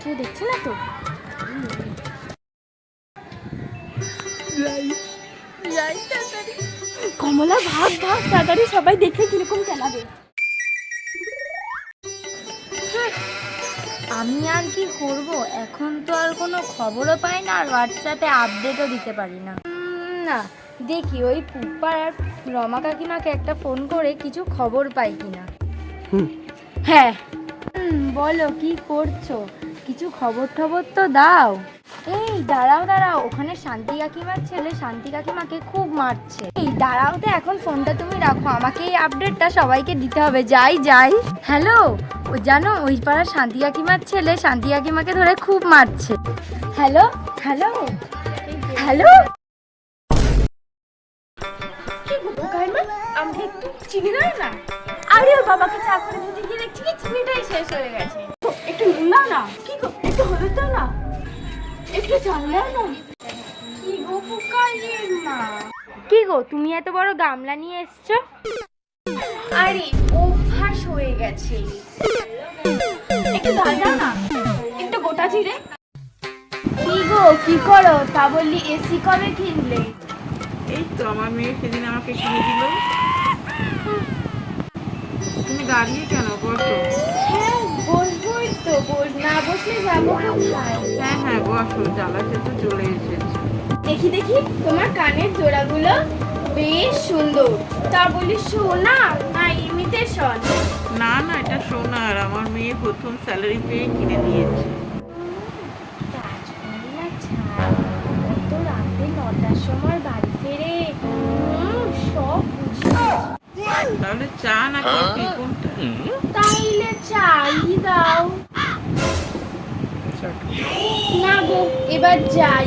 কেউ দেখছে না তো? কমলা ভাগ ভাগ তাড়াতাড়ি সবাই দেখে কীরকম চালাবে আমি আর কি করব? এখন তো আর কোনো খবরও পাই না আর হোয়াটসঅ্যাপে আপডেটও দিতে পারি না। না দেখি ওই পুপ্পা আর রমা কাকিমাকে একটা ফোন করে কিছু খবর পাই কিনা। হ্যাঁ হুম, বলো কি করছ? কিছু খবর টবর তো দাও। এই দাঁড়াও দাঁড়াও ওখানে শান্তি কাকিমার ছেলে শান্তি কাকিমাকে খুব মারছে। এই দাঁড়াও তো এখন ফোনটা তুমি রাখো আমাকে এই আপডেটটা সবাইকে দিতে হবে যাই যাই। হ্যালো ও জানো ওই পাড়ার শান্তি কাকিমার ছেলে শান্তি কাকিমাকে ধরে খুব মারছে। Hello hello hello. কি গো কাইমা আমাকে একটু চিনি না? আরে ওর বাবাকে চা করে দিতে গিয়ে দেখছি কি চিনিটাই শেষ হয়ে গেছে। একটু নুন দাও না। কি গো? একটু হলুদ দাও না। একটু চাল দাও না। কি গো পুকাইয়ের না কি গো তুমি এত বড় গামলা নিয়ে এসছো? আরে অভ্যাস হয়ে গেছে। একটু ডাল দাও না। একটু গোটা জিরে। কি গো কি করো? তা বললি এসি কবে কিনলে? এই তো আমার মেয়ে সেদিন আমাকে কিনে দিল। দাঁড়িয়ে কেন? বসো। হ্যাঁ বসবোই তো বস না বসলে যাব কোথায়? হ্যাঁ হ্যাঁ বসো জ্বালাতে তো চলে এসেছে। দেখি দেখি তোমার কানের জোড়াগুলো বেশ সুন্দর। তা বলি সোনা না ইমিটেশন না না এটা সোনার। আমার মেয়ে প্রথম স্যালারি পেয়ে কিনে দিয়েছে তো রাতে নটার সময় তাহলে চা না কফি কোনটা? তাইলে চাই দাও। না গো এবার যাই।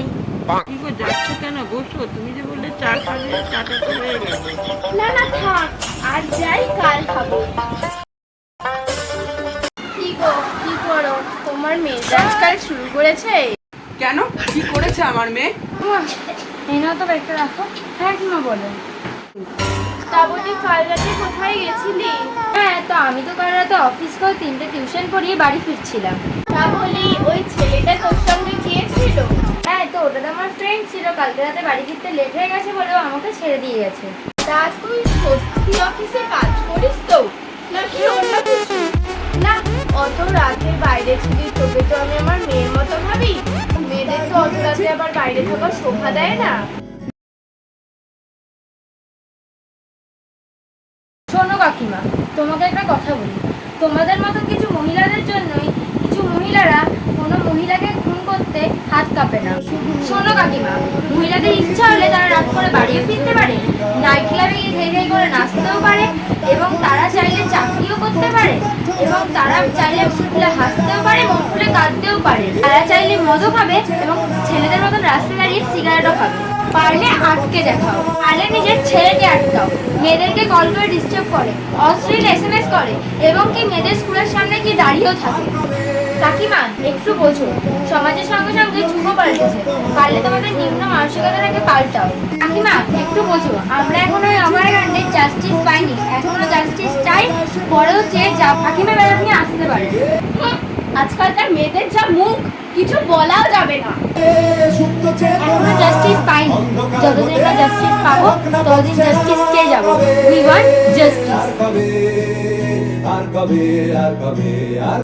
কি গো যাচ্ছ কেন? বসো তুমি যে বললে চা খাবে চাটা তো হয়ে গেছে না না থাক আর যাই কাল খাব। কি গো কি করো? তোমার মেজাজ কাল শুরু করেছে? কেন? কি করেছে আমার মেয়ে? না তো ব্যাগটা রাখো। হ্যাঁ কিমা বলো। তা বলি কাল রাতে কোথায় গেছিলি? হ্যাঁ তো আমি তো কাল অফিস করে তিনটে টিউশন পড়িয়ে বাড়ি ফিরছিলাম। তা বলি ওই ছেলেটা তোর সঙ্গে গিয়েছিল? হ্যাঁ তো ওটা তো আমার ফ্রেন্ড ছিল। কালকে রাতে বাড়ি ফিরতে লেট হয়ে গেছে বলে ও আমাকে ছেড়ে দিয়ে গেছে। তা তুই সত্যি অফিসে কাজ করিস তো? না, অত রাতে বাইরে ছিলি, তোকে তো আমি আমার মেয়ের মতো ভাবি। মেয়েদের তো অত রাতে আবার বাইরে থাকা শোভা দেয় না। শোনো কাকিমা, তোমাকে একটা কথা বলি। তোমাদের মতো কিছু মহিলাদের জন্যই কিছু মহিলারা কোনো মহিলাকে খুন করতে হাত কাঁপে না। শোনো কাকিমা, মহিলাদের ইচ্ছা হলে তারা রাত করে বাড়িও ফিরতে পারে নাইট ক্লাবে গিয়ে ধেই ধেই করে নাচতেও পারে এবং তারা চাইলে চাকরিও করতে পারে এবং তারা চাইলে মুখ খুলে হাসতেও পারে, মুখ খুলে কাঁদতেও পারে। তারা চাইলে মদও খাবে এবং ছেলেদের মতন রাস্তায় দাঁড়িয়ে সিগারেটও খাবে। পারলে আটকে দেখাও। পারলে নিজের ছেলেকে আটকাও মেয়েদেরকে কল করে ডিস্টার্ব করে, অশ্লীল এস এম এস করে, এবং কি মেয়েদের স্কুলের সামনে গিয়ে দাঁড়িয়েও থাকে। কাকিমা, একটু বোঝো, সমাজের সঙ্গে সঙ্গে যুগও পাল্টেছে। পারলে তোমাদের নিম্ন মানসিকতাটাকে পাল্টাও। কাকিমা, একটু বোঝো, আমরা এখনও ওই আমার কাণ্ডে জাস্টিস পাইনি। এখনও জাস্টিস চাই পরেও চেয়ে যা কাকিমা বেলা আপনি আসতে পারেন আজকালকার মেয়েদের যা মুখ কিছু বলাও যাবে না এখনও জাস্টিস পাইনি যতদিন আমরা জাস্টিস পাবো ততদিন জাস্টিস চেয়ে যাব উই ওয়ান্ট জাস্টিস আর কবে আর কবে আর